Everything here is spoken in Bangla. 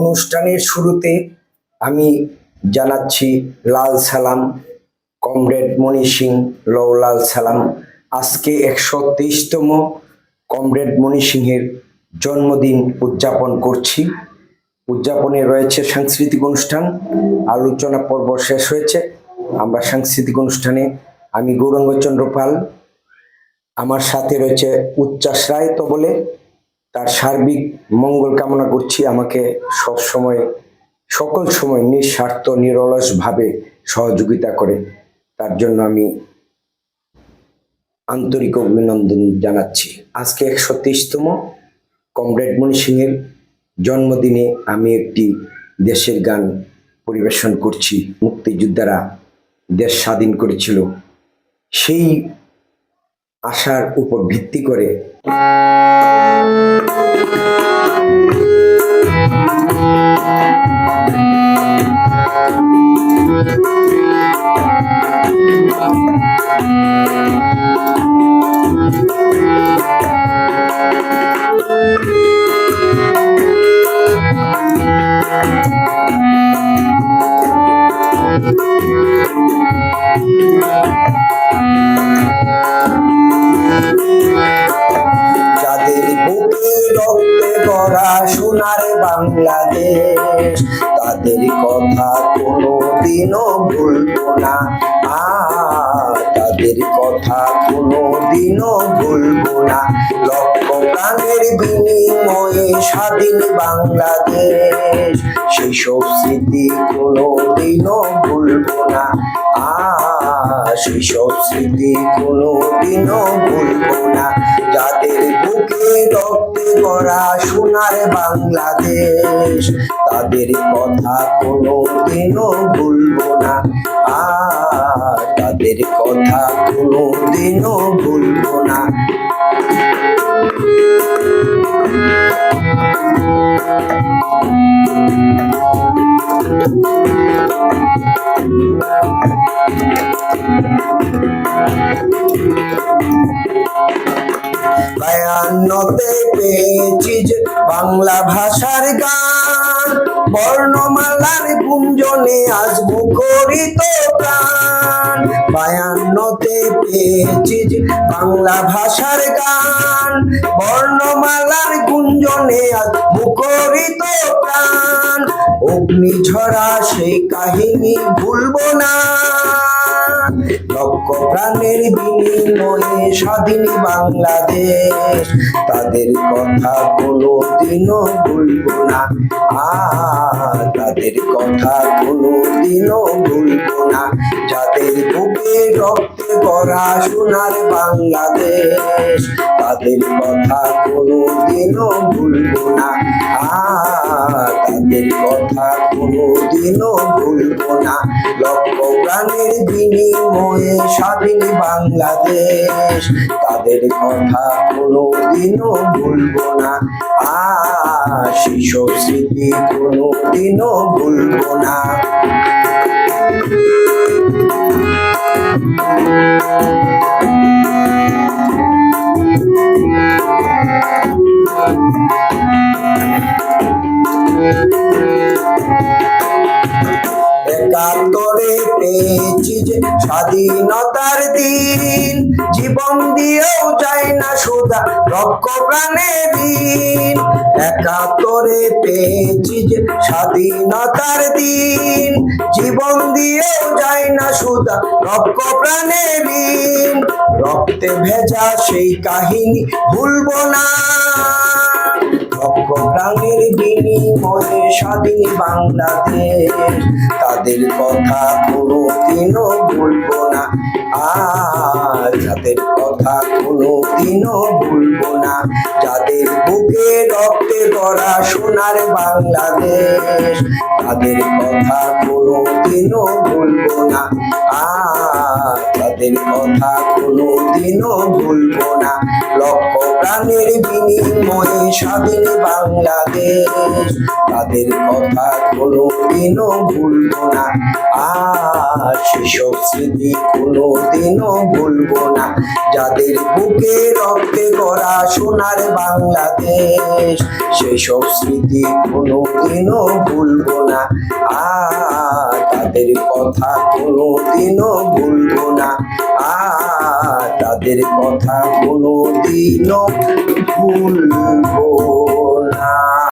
অনুষ্ঠানের শুরুতে আমি জানাচ্ছি লাল সালাম, কমরেড মণি সিং লওলাল সালাম। আজকে একশো তেইশতম কমরেড মণি সিংহের জন্মদিন উদযাপন করছি। উদযাপনে রয়েছে সাংস্কৃতিক অনুষ্ঠান, আলোচনা পর্ব শেষ হয়েছে। আমরা সাংস্কৃতিক অনুষ্ঠানে আমি গৌরাঙ্গচন্দ্র পাল, আমার সাথে রয়েছে উচ্চাস রায় তো বলে তার সার্বিক মঙ্গল কামনা করছি। আমাকে সব সময়, সকল সময় নিঃস্বার্থ নিরলস ভাবে সহযোগিতা করে। তার জন্য আমি আন্তরিক অভিনন্দন জানাচ্ছি। আজকে একশো তেইশতম কমরেড মণি সিংয়ের জন্মদিনে আমি একটি দেশের গান পরিবেশন করছি। মুক্তিযোদ্ধারা দেশ স্বাধীন করেছিল। সেই আশার উপর ভিত্তি করে। যাদের সোনার বাংলাদেশ। তাদের কথা কোনো দিনও ভুলবো না। তাদের কথা কোনো দিনও ভুলবো না। লক্ষ প্রাণের বিনিময়ে স্বাধীন বাংলাদেশ। সেই সব স্মৃতি কোনো দিনও ভুলবো না। সেই সব স্মৃতি কোনো দিনও ভুলবো না। যাদের বুকে রক্তে গড়া সোনার বাংলাদেশ, তাদের কথা কোনো দিনও ভুলবো না। আর তাদের কথা কোনো দিনও ভুলবো না। বায়ান্নতে পেয়েছি বাংলা ভাষার গান। বর্ণমালার গুঞ্জনে আজ মুখরিত প্রাণ। বায়ান্নতে পেয়েছি বাংলা ভাষার গান। বর্ণমালার গুঞ্জনে আজ মুখরিত প্রাণ। অগ্নি ঝরা সেই কাহিনী ভুলব না। লক্ষ প্রাণের বিনিময়ে স্বাধীন বাংলাদেশ। তাদের কথা কোনো দিনও ভুলব না। তাদের কথা কোনো দিনও ভুলব না। যাদের বুকে রক্তে করা সোনার বাংলাদেশ তাদের কথা কোনো দিনও ভুলবো না। তাদের কথা কোনো দিনও ভুলবো না। লক্ষ প্রাণের বিনিময়ে স্বাধীন বাংলাদেশ। তাদের কথা কোনো দিনও ভুলবো না। আর শিশু স্মৃতি কোনো দিনও ভুলবো না। স্বাধীনতার দিন, জীবন দিয়েও যায় না সুদা রক্ষ প্রাণে দিন। একাত্তরে পেয়েছি যে স্বাধীনতার দিন, জীবন দিয়েও যায় না সুদা রক্ষ প্রাণে দিন। রক্তে ভেজা সেই কাহিনী ভুলবো না। লক্ষ প্রাণের বিনিময়ে স্বাধীন বাংলাদেশ। তাদের কথা কোনো দিনও ভুলবো না। আর যাদের কথা কোনো দিনও ভুলবো না, যাদের বুকে রক্তে গড়া সোনার বাংলাদেশ, তাদের কথা কোনো দিনও ভুলবো না। আর তাদের কথা কোনোদিনও ভুলবো না, লক্ষ প্রাণের বিনিময়ে স্বাধীন বাংলাদেশ। তাদের কথা কোনো দিনও ভুলবো না। আর সেসব স্মৃতি কোনো দিনও ভুলবো না। যাদের বুকে রক্তে গড়া সোনার বাংলাদেশ, সেসব স্মৃতি কোনো দিনও ভুলবো না। আর তাদের কথা কোনো দিনও ভুলবো না। আর তাদের কথা কোনো দিনও ভুলবো না